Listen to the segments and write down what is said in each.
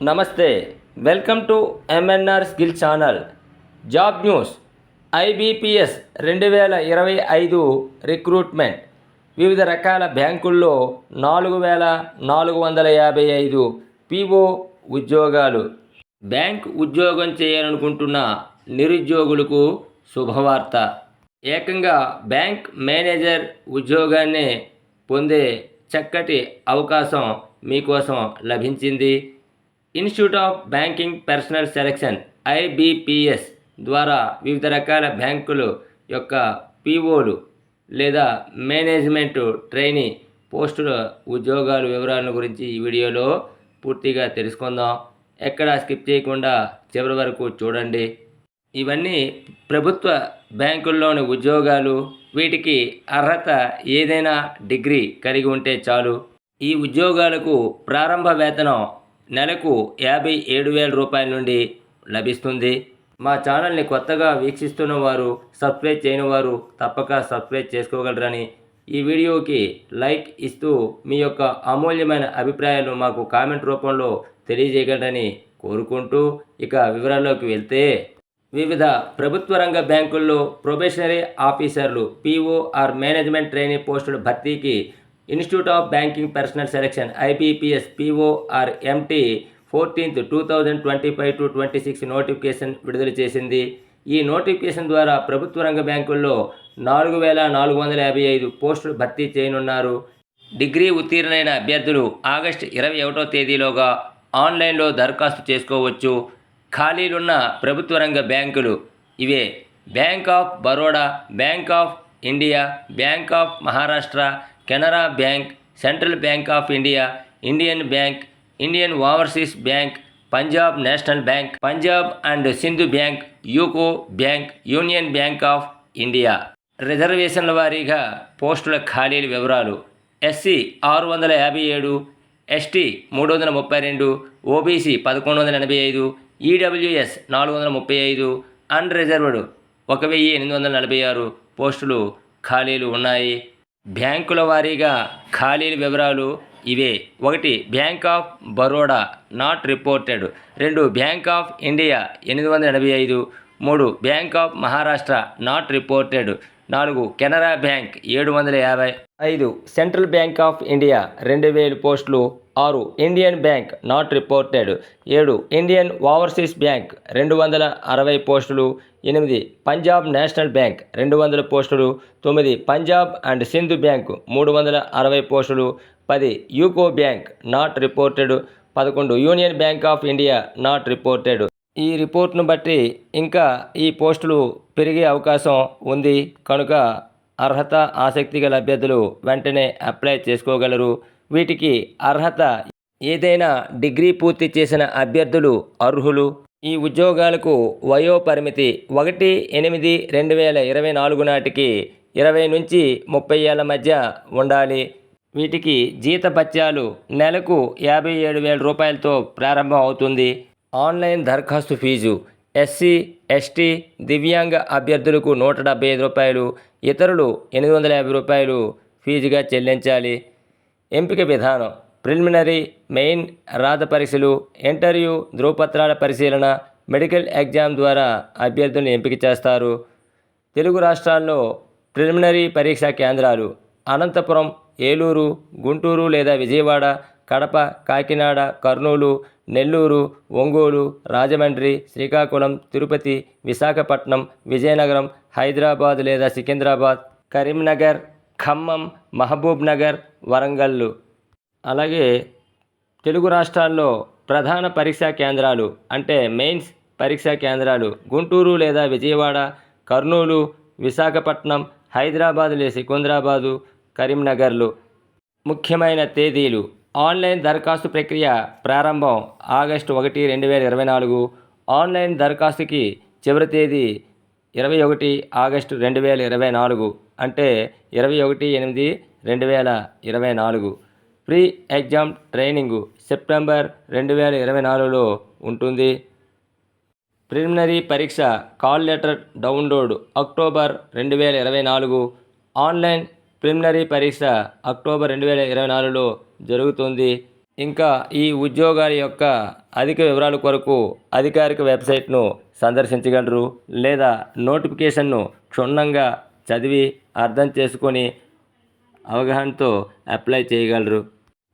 నమస్తే welcome to MNR skill channel job news. IBPS రెండు వేల ఇరవై ఐదు రిక్రూట్మెంట్. వివిధ రకాల బ్యాంకుల్లో నాలుగు వేల నాలుగు వందల యాభై ఐదు పీఓ ఉద్యోగాలు. బ్యాంక్ ఉద్యోగం చేయాలనుకుంటున్న నిరుద్యోగులకు శుభవార్త. ఏకంగా బ్యాంక్ మేనేజర్ ఉద్యోగాన్ని పొందే చక్కటి అవకాశం మీకోసం లభించింది. Institute of banking personnel selection IBPS ద్వారా వివిధ రకాల బ్యాంకులు యొక్క పీఓలు లేదా మేనేజ్మెంట్ ట్రైనీ పోస్టుల ఉద్యోగాల వివరాలను గురించి ఈ వీడియోలో పూర్తిగా తెలుసుకుందాం. ఎక్కడ స్కిప్ చేయకుండా చివరి వరకు చూడండి. ఇవన్నీ ప్రభుత్వ బ్యాంకుల్లోని ఉద్యోగాలు వీటికి అర్హత ఏదైనా డిగ్రీ కలిగి ఉంటే చాలు. ఈ ఉద్యోగాలకు ప్రారంభ వేతనం నెలకు యాభై ఏడు వేల రూపాయల నుండి లభిస్తుంది. మా ఛానల్ని కొత్తగా వీక్షిస్తున్న వారు సబ్స్క్రైబ్ చేయని వారు తప్పక సబ్స్క్రైబ్ చేసుకోగలరని ఈ వీడియోకి లైక్ ఇస్తూ మీ యొక్క అమూల్యమైన అభిప్రాయాలు మాకు కామెంట్ రూపంలో తెలియజేయగలరని కోరుకుంటూ ఇక వివరాల్లోకి వెళ్తే వివిధ ప్రభుత్వ రంగ బ్యాంకుల్లో ప్రొబేషనరీ ఆఫీసర్లు పీఓఆర్ మేనేజ్మెంట్ ట్రైనింగ్ పోస్టుల భర్తీకి institute of banking personnel selection IBPS PO or MT fourteenth two thousand twenty five to twenty six notification విడుదల చేసింది. ఈ నోటిఫికేషన్ ద్వారా ప్రభుత్వ రంగ బ్యాంకుల్లో నాలుగు వేల నాలుగు వందల యాభై ఐదు పోస్టులు భర్తీ చేయనున్నారు. డిగ్రీ ఉత్తీర్ణులైన అభ్యర్థులు ఆగస్టు ఇరవై ఒకటో తేదీలోగా ఆన్లైన్లో దరఖాస్తు చేసుకోవచ్చు. ఖాళీలున్న ప్రభుత్వ రంగ బ్యాంకులు ఇవే bank of Baroda bank of India bank of Maharashtra Canara bank central bank of India Indian bank Indian overseas bank Punjab national bank Punjab and Sindh bank UCO bank union bank of India. రిజర్వేషన్ల వారీగా పోస్టుల ఖాళీల వివరాలు. SC ఆరు వందల యాభై ఏడు ST మూడు వందల ముప్పై రెండు ఓబీసీ పదకొండు వందల ఎనభై ఐదు ఈడబ్ల్యూఎస్ నాలుగు వందల ముప్పై ఐదు అన్రిజర్వ్డ్ ఒక వెయ్యి ఎనిమిది వందల నలభై ఆరు పోస్టులు ఖాళీలు ఉన్నాయి. బ్యాంకుల వారీగా ఖాళీల వివరాలు ఇవే. ఒకటి bank of Baroda not reported. రెండు బ్యాంక్ ఆఫ్ ఇండియా ఎనిమిది వందల ఎనభై ఐదు. మూడు bank of Maharashtra not reported. నాలుగు కెనరా బ్యాంక్ ఏడు వందల యాభై ఐదు సెంట్రల్ బ్యాంక్ ఆఫ్ ఇండియా రెండు వేలు పోస్టులు ఆరు ఇండియన్ బ్యాంక్ నాట్ రిపోర్టెడ్ ఏడు ఇండియన్ ఓవర్సీస్ బ్యాంక్ రెండు వందల అరవై పోస్టులు ఎనిమిది పంజాబ్ నేషనల్ బ్యాంక్ రెండు వందల పోస్టులు తొమ్మిది పంజాబ్ అండ్ సింధు బ్యాంక్ మూడు వందల అరవై పోస్టులు పది యూకో బ్యాంక్ నాట్ రిపోర్టెడ్ పదకొండు union bank of India not reported. ఈ రిపోర్ట్ను బట్టి ఇంకా ఈ పోస్టులు పెరిగే అవకాశం ఉంది. కనుక అర్హత ఆసక్తి గల అభ్యర్థులు వెంటనే అప్లై చేసుకోగలరు. వీటికి అర్హత ఏదైనా డిగ్రీ పూర్తి చేసిన అభ్యర్థులు అర్హులు. ఈ ఉద్యోగాలకు వయో పరిమితి ఒకటి ఎనిమిది రెండు వేల ఇరవై నాలుగు నాటికి ఇరవై నుంచి ముప్పై ఏళ్ళ మధ్య ఉండాలి. వీటికి జీతభత్యాలు నెలకు యాభై ఏడు వేల రూపాయలతో ప్రారంభం అవుతుంది. ఆన్లైన్ దరఖాస్తు ఫీజు ఎస్సీ ఎస్టీ దివ్యాంగ అభ్యర్థులకు నూట డెబ్బై ఐదు రూపాయలు ఇతరులు ఎనిమిది వందల యాభై రూపాయలు ఫీజుగా చెల్లించాలి. ఎంపిక విధానం ప్రిలిమినరీ మెయిన్ రాత పరీక్షలు ఇంటర్వ్యూ ధృవపత్రాల పరిశీలన మెడికల్ ఎగ్జామ్ ద్వారా అభ్యర్థులను ఎంపిక చేస్తారు. తెలుగు రాష్ట్రాల్లో ప్రిలిమినరీ పరీక్షా కేంద్రాలు అనంతపురం ఏలూరు గుంటూరు లేదా విజయవాడ కడప కాకినాడ కర్నూలు నెల్లూరు ఒంగోలు రాజమండ్రి శ్రీకాకుళం తిరుపతి విశాఖపట్నం విజయనగరం హైదరాబాద్ లేదా సికింద్రాబాద్ కరీంనగర్ ఖమ్మం మహబూబ్ నగర్ వరంగల్లు. అలాగే తెలుగు రాష్ట్రాల్లో ప్రధాన పరీక్షా కేంద్రాలు అంటే మెయిన్స్ పరీక్షా కేంద్రాలు గుంటూరు లేదా విజయవాడ కర్నూలు విశాఖపట్నం హైదరాబాద్ లేదా సికింద్రాబాదు కరీంనగర్లు. ముఖ్యమైన తేదీలు. ఆన్లైన్ దరఖాస్తు ప్రక్రియ ప్రారంభం ఆగస్టు ఒకటి రెండు వేల ఇరవై నాలుగు. ఆన్లైన్ దరఖాస్తుకి చివరి తేదీ ఇరవై ఒకటి ఆగస్టు రెండు వేల ఇరవై నాలుగు అంటే ఇరవై ఒకటి ఎనిమిది రెండు వేల ఇరవై నాలుగు. ప్రీ ఎగ్జామ్ ట్రైనింగు సెప్టెంబర్ రెండు వేల ఇరవై నాలుగులో ఉంటుంది. ప్రిలిమినరీ పరీక్ష కాల్ లెటర్ డౌన్లోడ్ అక్టోబర్ రెండు వేల ఇరవై నాలుగు. ఆన్లైన్ ప్రిలిమినరీ పరీక్ష అక్టోబర్ రెండు వేల ఇరవై నాలుగులో జరుగుతుంది. ఇంకా ఈ ఉద్యోగాల యొక్క అధిక వివరాల కొరకు అధికారిక వెబ్సైట్ను సందర్శించగలరు లేదా నోటిఫికేషన్ను క్షుణ్ణంగా చదివి అర్థం చేసుకొని అవగాహనతో అప్లై చేయగలరు.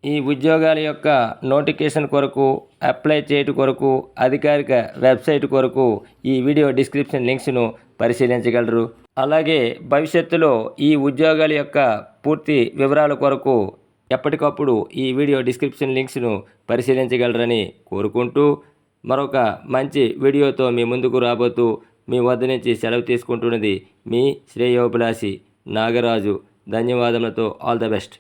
ఈ ఉద్యోగాల యొక్క నోటిఫికేషన్ కొరకు అప్లై చేయటం కొరకు అధికారిక వెబ్సైట్ కొరకు ఈ వీడియో డిస్క్రిప్షన్ లింక్స్ను పరిశీలించగలరు. అలాగే భవిష్యత్తులో ఈ ఉద్యోగాల యొక్క పూర్తి వివరాల కొరకు ఎప్పటికప్పుడు ఈ వీడియో డిస్క్రిప్షన్ లింక్స్ను పరిశీలించగలరని కోరుకుంటూ మరొక మంచి వీడియోతో మీ ముందుకు రాబోతూ మీ వద్ద నుంచి సెలవు తీసుకుంటున్నది మీ శ్రేయోభిలాషి నాగరాజు. ధన్యవాదములతో ఆల్ ద బెస్ట్.